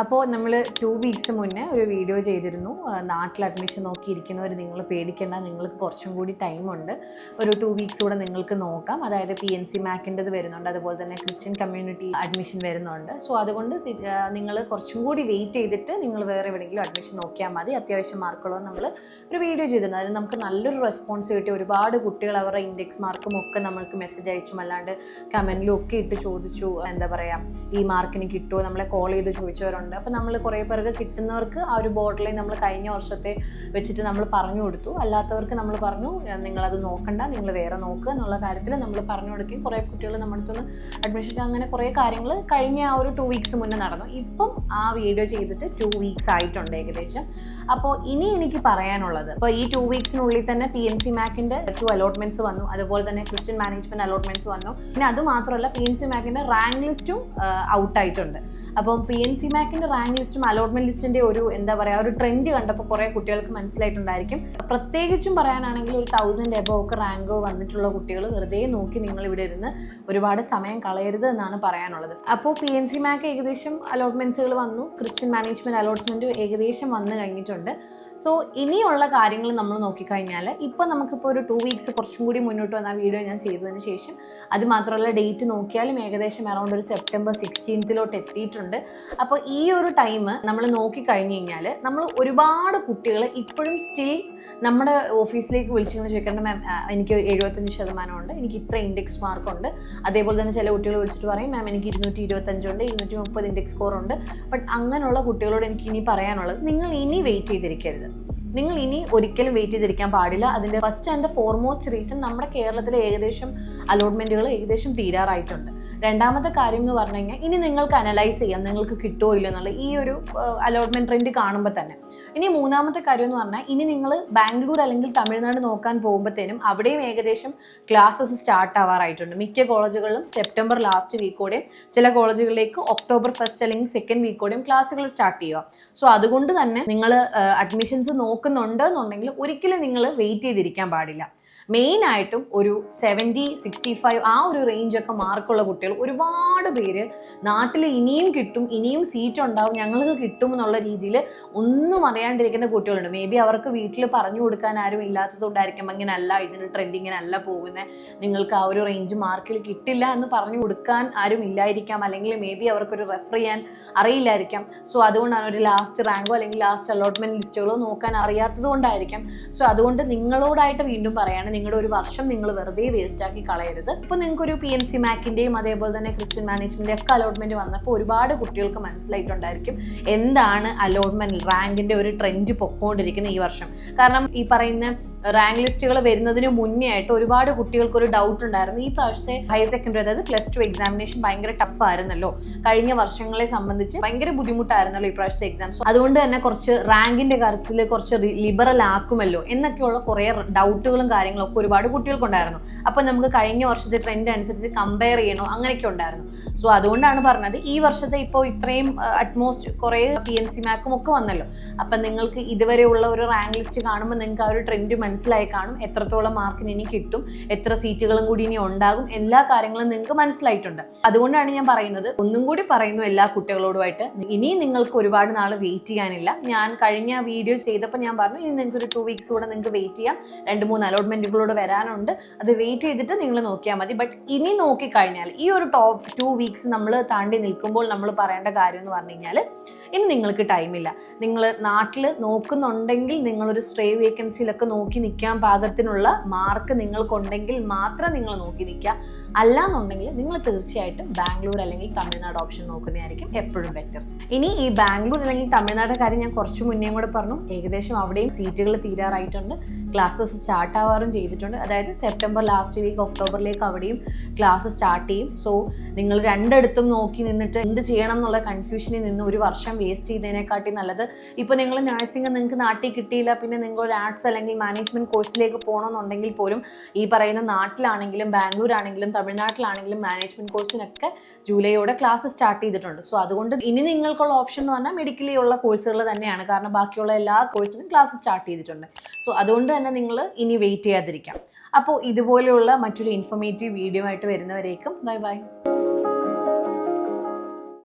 അപ്പോൾ നമ്മൾ two weeks മുന്നേ ഒരു വീഡിയോ ചെയ്തിരുന്നു. നാട്ടിൽ അഡ്മിഷൻ നോക്കിയിരിക്കുന്നവർ നിങ്ങൾ പേടിക്കേണ്ട നിങ്ങൾക്ക് കുറച്ചും കൂടി ടൈമുണ്ട് ഒരു ടു വീക്സ് കൂടെ നിങ്ങൾക്ക് നോക്കാം. അതായത് പി എൻ സി മാക്കിന്റെത് വരുന്നുണ്ട് അതുപോലെ തന്നെ ക്രിസ്ത്യൻ കമ്മ്യൂണിറ്റി അഡ്മിഷൻ വരുന്നുണ്ട്. സോ അതുകൊണ്ട് നിങ്ങൾ കുറച്ചും കൂടി വെയിറ്റ് ചെയ്തിട്ട് നിങ്ങൾ വേറെ എവിടെയെങ്കിലും അഡ്മിഷൻ നോക്കിയാൽ മതി. അത്യാവശ്യം മാർക്കുള്ള നമ്മൾ ഒരു വീഡിയോ ചെയ്തിരുന്നു. അതിന് നമുക്ക് നല്ലൊരു റെസ്പോൺസ് കിട്ടി. ഒരുപാട് കുട്ടികൾ അവരുടെ ഇൻഡെക്സ് മാർക്കും ഒക്കെ നമ്മൾക്ക് മെസ്സേജ് അയച്ചും. അല്ലാണ്ട് കമന്റിലും ഒക്കെ ഇട്ട് ചോദിച്ചു. എന്താ പറയുക ഈ മാർക്കിന് കിട്ടുമോ നമ്മളെ കോൾ ചെയ്ത് ചോദിച്ചവരുണ്ട്? അപ്പോൾ നമ്മൾ കുറേ പേർക്ക് കിട്ടുന്നവർക്ക് ആ ഒരു ലൈൻ നമ്മൾ കഴിഞ്ഞ വർഷത്തെ വെച്ചിട്ട് നമ്മൾ പറഞ്ഞു കൊടുത്തു. അല്ലാത്തവർക്ക് നമ്മൾ പറഞ്ഞു "ഏഹ് നിങ്ങളത് നോക്കണ്ട നിങ്ങൾ വേറെ നോക്കുക എന്നുള്ള കാര്യത്തിൽ നമ്മൾ പറഞ്ഞു കൊടുക്കുകയും കുറേ കുട്ടികൾ നമ്മുടെ അടുത്തുനിന്ന് അഡ്മിഷൻ അങ്ങനെ കുറേ കാര്യങ്ങൾ കഴിഞ്ഞ ആ ഒരു ടു വീക്സ് മുന്നേ നടന്നു. ഇപ്പം ആ വീഡിയോ ചെയ്തിട്ട് ടു വീക്സ് ആയിട്ടുണ്ട് ഏകദേശം. അപ്പോൾ ഇനി എനിക്ക് പറയാനുള്ളത് അപ്പോൾ ഈ ടു വീക്സിനുള്ളിൽ തന്നെ പി എൻ സി മാക്കിന്റെ ടു അലോട്ട്മെന്റ്സ് വന്നു. അതുപോലെ തന്നെ ക്രിസ്ത്യൻ മാനേജ്മെന്റ് അലോട്ട്മെന്റ്സ് വന്നു. പിന്നെ അതുമാത്രമല്ല പി എൻ സി മാക്കിന്റെ റാങ്ക് ലിസ്റ്റും ഔട്ട് ആയിട്ടുണ്ട്. അപ്പം പി എൻ സി മാക്കിന്റെ റാങ്ക് ലിസ്റ്റും അലോട്ട്മെന്റ് ലിസ്റ്റിന്റെ ഒരു എന്താ പറയുക ഒരു ട്രെൻഡ് കണ്ടപ്പോൾ കുറേ കുട്ടികൾക്ക് മനസ്സിലായിട്ടുണ്ടായിരിക്കും. പ്രത്യേകിച്ചും പറയാനാണെങ്കിൽ ഒരു തൗസൻഡ് എബോ ഒക്കെ റാങ്ക് വന്നിട്ടുള്ള കുട്ടികൾ വെറുതെ നോക്കി നിങ്ങൾ ഇവിടെ ഇരുന്ന് ഒരുപാട് സമയം കളയരുത് എന്നാണ് പറയാനുള്ളത്. അപ്പോൾ പി എൻ സി മാക്ക് ഏകദേശം അലോട്ട്മെന്റ്സുകൾ വന്നു. ക്രിസ്ത്യൻ മാനേജ്മെന്റ് അലോട്ട്മെന്റ് ഏകദേശം വന്നു കഴിഞ്ഞിട്ടുണ്ട്. സോ ഇനിയുള്ള കാര്യങ്ങൾ നമ്മൾ നോക്കിക്കഴിഞ്ഞാൽ ഇപ്പോൾ നമുക്കിപ്പോൾ ഒരു ടു വീക്സ് കുറച്ചും കൂടി മുന്നോട്ട് വന്ന വീഡിയോ ഞാൻ ചെയ്തതിന് ശേഷം അത് മാത്രമല്ല ഡേറ്റ് നോക്കിയാലും ഏകദേശം അറൗണ്ട് ഒരു സെപ്റ്റംബർ സിക്സ്റ്റീൻത്തിലോട്ട് എത്തിയിട്ടുണ്ട്. അപ്പോൾ ഈ ഒരു ടൈം നമ്മൾ നോക്കിക്കഴിഞ്ഞ് കഴിഞ്ഞാൽ നമ്മൾ ഒരുപാട് കുട്ടികൾ ഇപ്പോഴും സ്റ്റിൽ നമ്മുടെ ഓഫീസിലേക്ക് വിളിച്ചിങ്ങനെ ചോദിക്കേണ്ട മാം എനിക്ക് എഴുപത്തഞ്ച് ശതമാനമുണ്ട് എനിക്ക് ഇത്ര ഇൻഡെക്സ് മാർക്കുണ്ട് അതേപോലെ തന്നെ ചില കുട്ടികൾ വിളിച്ചിട്ട് പറയും മാം എനിക്ക് ഇരുന്നൂറ്റി ഇരുപത്തഞ്ചുണ്ട് ഇരുന്നൂറ്റി മുപ്പത് ഇൻഡെക്സ് സ്കോർ ഉണ്ട്. ബട്ട് അങ്ങനെയുള്ള കുട്ടികളോട് എനിക്ക് ഇനി പറയാനുള്ളത് നിങ്ങൾ ഇനി വെയിറ്റ് ചെയ്തിരിക്കരുത്. നിങ്ങൾ ഇനി ഒരിക്കലും വെയിറ്റ് ചെയ്തിരിക്കാൻ പാടില്ല. അതിന്റെ ഫസ്റ്റ് ആൻഡ് ഫോർമോസ്റ്റ് റീസൺ നമ്മുടെ കേരളത്തിലെ ഏകദേശം അലോട്ട്മെന്റുകൾ ഏകദേശം തീരാറായിട്ടുണ്ട്. രണ്ടാമത്തെ കാര്യം എന്ന് പറഞ്ഞു കഴിഞ്ഞാൽ ഇനി നിങ്ങൾക്ക് അനലൈസ് ചെയ്യാം നിങ്ങൾക്ക് കിട്ടുമോ ഇല്ല എന്നുള്ള ഈ ഒരു അലോട്ട്മെന്റ് ട്രെൻഡ് കാണുമ്പോൾ തന്നെ. ഇനി മൂന്നാമത്തെ കാര്യം എന്ന് പറഞ്ഞാൽ ഇനി നിങ്ങൾ ബാംഗ്ലൂർ അല്ലെങ്കിൽ തമിഴ്നാട് നോക്കാൻ പോകുമ്പോഴത്തേനും അവിടെയും ഏകദേശം ക്ലാസ്സസ് സ്റ്റാർട്ട് ആവാറായിട്ടുണ്ട്. മിക്ക കോളേജുകളിലും സെപ്റ്റംബർ ലാസ്റ്റ് വീക്കോടെയും ചില കോളേജുകളിലേക്ക് ഒക്ടോബർ ഫസ്റ്റ് അല്ലെങ്കിൽ സെക്കൻഡ് വീക്കോടെയും ക്ലാസ്സുകൾ സ്റ്റാർട്ട് ചെയ്യുക. സോ അതുകൊണ്ട് തന്നെ നിങ്ങൾ അഡ്മിഷൻസ് നോക്കുന്നുണ്ട് എന്നുണ്ടെങ്കിൽ ഒരിക്കലും നിങ്ങൾ വെയിറ്റ് ചെയ്തിരിക്കാൻ പാടില്ല. മെയിൻ ആയിട്ടും ഒരു സെവന്റി സിക്സ്റ്റി ഫൈവ് ആ ഒരു റേഞ്ചൊക്കെ മാർക്കുള്ള കുട്ടികൾ ഒരുപാട് പേര് നാട്ടിൽ ഇനിയും കിട്ടും ഇനിയും സീറ്റ് ഉണ്ടാവും ഞങ്ങൾക്ക് കിട്ടും എന്നുള്ള രീതിയിൽ ഒന്നും അറിയാണ്ടിരിക്കുന്ന കുട്ടികളുണ്ട്. മേ ബി അവർക്ക് വീട്ടിൽ പറഞ്ഞു കൊടുക്കാൻ ആരും ഇല്ലാത്തതുകൊണ്ടായിരിക്കും ഇങ്ങനല്ല ഇതിന് ട്രെൻഡിങ്ങിനല്ല പോകുന്നത് നിങ്ങൾക്ക് ആ ഒരു റേഞ്ച് മാർക്കിൽ കിട്ടില്ല എന്ന് പറഞ്ഞു കൊടുക്കാൻ ആരും ഇല്ലായിരിക്കാം. അല്ലെങ്കിൽ മേ ബി അവർക്കൊരു റെഫർ ചെയ്യാൻ അറിയില്ലായിരിക്കാം. സോ അതുകൊണ്ടാണ് ഒരു ലാസ്റ്റ് റാങ്കോ അല്ലെങ്കിൽ ലാസ്റ്റ് അലോട്ട്മെന്റ് ലിസ്റ്റുകളോ നോക്കാൻ അറിയാത്തത് കൊണ്ടായിരിക്കാം. സോ അതുകൊണ്ട് നിങ്ങളോടായിട്ട് വീണ്ടും പറയാണ് നിങ്ങളുടെ ഒരു വർഷം നിങ്ങൾ വെറുതെ വേസ്റ്റ് ആക്കി കളയരുത്. ഇപ്പോൾ നിങ്ങൾക്ക് ഒരു പി എം സി മാക്കിന്റെയും അതേപോലെ തന്നെ ക്രിസ്ത്യൻ മാനേജ്മെന്റ് ഒക്കെ അലോട്ട്മെന്റ് വന്നപ്പോൾ ഒരുപാട് കുട്ടികൾക്ക് മനസ്സിലായിട്ടുണ്ടായിരിക്കും എന്താണ് അലോട്ട്മെന്റ് റാങ്കിന്റെ ഒരു ട്രെൻഡ് പൊക്കോണ്ടിരിക്കുന്ന ഈ വർഷം. കാരണം ഈ പറയുന്ന റാങ്ക് ലിസ്റ്റുകൾ വരുന്നതിന് മുന്നേ ആയിട്ട് ഒരുപാട് കുട്ടികൾക്ക് ഒരു ഡൗട്ട് ഉണ്ടായിരുന്നു. ഈ പ്രാവശ്യത്തെ ഹയർ സെക്കൻഡറി അതായത് പ്ലസ് ടു എക്സാമിനേഷൻ ഭയങ്കര ടഫ് ആയിരുന്നല്ലോ. കഴിഞ്ഞ വർഷങ്ങളെ സംബന്ധിച്ച് ഭയങ്കര ബുദ്ധിമുട്ടായിരുന്നല്ലോ ഈ പ്രാവശ്യത്തെ എക്സാംസ് അതുകൊണ്ട് തന്നെ കുറച്ച് റാങ്കിന്റെ കാര്യത്തിൽ കുറച്ച് ലിബറൽ ആക്കുമല്ലോ എന്നൊക്കെയുള്ള കുറേ ഡൗട്ടുകളും കാര്യങ്ങളും ഒക്കെ ഒരുപാട് കുട്ടികൾക്കുണ്ടായിരുന്നു. അപ്പൊ നമുക്ക് കഴിഞ്ഞ വർഷത്തെ ട്രെൻഡ് അനുസരിച്ച് കമ്പയർ ചെയ്യണോ? അങ്ങനെയൊക്കെ ഉണ്ടായിരുന്നു. സോ അതുകൊണ്ടാണ് പറഞ്ഞത് ഈ വർഷത്തെ ഇപ്പോൾ ഇത്രയും അറ്റ്മോസ്റ്റ് കുറേ പി എൻ സി മാക്കും ഒക്കെ വന്നല്ലോ. അപ്പം നിങ്ങൾക്ക് ഇതുവരെയുള്ള ഒരു റാങ്ക് ലിസ്റ്റ് കാണുമ്പോൾ നിങ്ങൾക്ക് ആ ഒരു ട്രെൻഡ് മനസ്സിലായി കാണും. എത്രത്തോളം മാർക്കിന് ഇനി കിട്ടും എത്ര സീറ്റുകളും കൂടി ഇനി ഉണ്ടാകും എല്ലാ കാര്യങ്ങളും നിങ്ങൾക്ക് മനസ്സിലായിട്ടുണ്ട്. അതുകൊണ്ടാണ് ഞാൻ പറയുന്നത് ഒന്നും കൂടി പറയുന്നു എല്ലാ കുട്ടികളോടുമായിട്ട് ഇനി നിങ്ങൾക്ക് ഒരുപാട് നാൾ വെയിറ്റ് ചെയ്യാനില്ല. ഞാൻ കഴിഞ്ഞ വീഡിയോ ചെയ്തപ്പോൾ ഞാൻ പറഞ്ഞു ഇനി നിങ്ങൾക്ക് ഒരു ടു വീക്സ് കൂടെ നിങ്ങൾക്ക് വെയിറ്റ് ചെയ്യാം. രണ്ട് മൂന്ന് അലോട്ട്മെന്റുകളോട് വരാനുണ്ട്. അത് വെയിറ്റ് ചെയ്തിട്ട് നിങ്ങൾ നോക്കിയാൽ മതി. ബട്ട് ഇനി നോക്കിക്കഴിഞ്ഞാൽ ഈ ഒരു ടോപ്പ് ടു വീക്സ് നമ്മൾ താണ്ടി നിൽക്കുമ്പോൾ നമ്മൾ പറയേണ്ട കാര്യം എന്ന് പറഞ്ഞു കഴിഞ്ഞാൽ ഇനി നിങ്ങൾക്ക് ടൈമില്ല നിങ്ങൾ നാട്ടിൽ നോക്കുന്നുണ്ടെങ്കിൽ നിങ്ങളൊരു സ്ട്രേ വേക്കൻസിയിലൊക്കെ നോക്കി നിൽക്കാൻ പാകത്തിനുള്ള മാർക്ക് നിങ്ങൾക്കുണ്ടെങ്കിൽ മാത്രം നിങ്ങൾ നോക്കി നിൽക്കുക അല്ലാന്നുണ്ടെങ്കിൽ നിങ്ങൾ തീർച്ചയായിട്ടും ബാംഗ്ലൂർ അല്ലെങ്കിൽ തമിഴ്നാട് ഓപ്ഷൻ നോക്കുന്നതായിരിക്കും എപ്പോഴും ബെറ്റർ ഇനി ഈ ബാംഗ്ലൂർ അല്ലെങ്കിൽ തമിഴ്നാട് കാര്യം ഞാൻ കുറച്ച് മുന്നേ കൂടെ പറഞ്ഞു. ഏകദേശം അവിടെയും സീറ്റുകൾ തീരാറായിട്ടുണ്ട്. ക്ലാസ്സസ് സ്റ്റാർട്ട് ആവാറും ചെയ്തിട്ടുണ്ട്. അതായത് സെപ്റ്റംബർ ലാസ്റ്റ് വീക്ക് ഒക്ടോബറിലേക്ക് അവിടെയും ക്ലാസ് സ്റ്റാർട്ട് ചെയ്യും. സോ നിങ്ങൾ രണ്ടിടത്തും നോക്കി നിന്നിട്ട് എന്ത് ചെയ്യണം എന്നുള്ള കൺഫ്യൂഷനിൽ നിന്ന് ഒരു വർഷം വേസ്റ്റ് ചെയ്യുന്നതിനെക്കാട്ടി നല്ലത്. ഇപ്പോൾ നിങ്ങൾ നഴ്സിംഗ് നിങ്ങൾക്ക് നാട്ടിൽ കിട്ടിയില്ല പിന്നെ നിങ്ങൾ ഒരു ആർട്സ് അല്ലെങ്കിൽ മാനേജ്മെന്റ് കോഴ്സിലേക്ക് പോകണമെന്നുണ്ടെങ്കിൽ പോലും ഈ പറയുന്ന നാട്ടിലാണെങ്കിലും ബാംഗ്ലൂർ ആണെങ്കിലും തമിഴ്നാട്ടിലാണെങ്കിലും മാനേജ്മെന്റ് കോഴ്സിനൊക്കെ ജൂലൈയോടെ ക്ലാസ് സ്റ്റാർട്ട് ചെയ്തിട്ടുണ്ട്. സോ അതുകൊണ്ട് ഇനി നിങ്ങൾക്കുള്ള ഓപ്ഷൻ എന്ന് പറഞ്ഞാൽ മെഡിക്കലി ഉള്ള കോഴ്സുകൾ തന്നെയാണ്. കാരണം ബാക്കിയുള്ള എല്ലാ കോഴ്സിനും ക്ലാസ് സ്റ്റാർട്ട് ചെയ്തിട്ടുണ്ട്. സോ അതുകൊണ്ട് തന്നെ നിങ്ങൾ ഇനി വെയിറ്റ് ചെയ്യാതിരിക്കാം. അപ്പോൾ ഇതുപോലെയുള്ള മറ്റൊരു ഇൻഫോർമേറ്റീവ് വീഡിയോ ആയിട്ട് വരുന്നവരേക്കും ബൈ ബൈ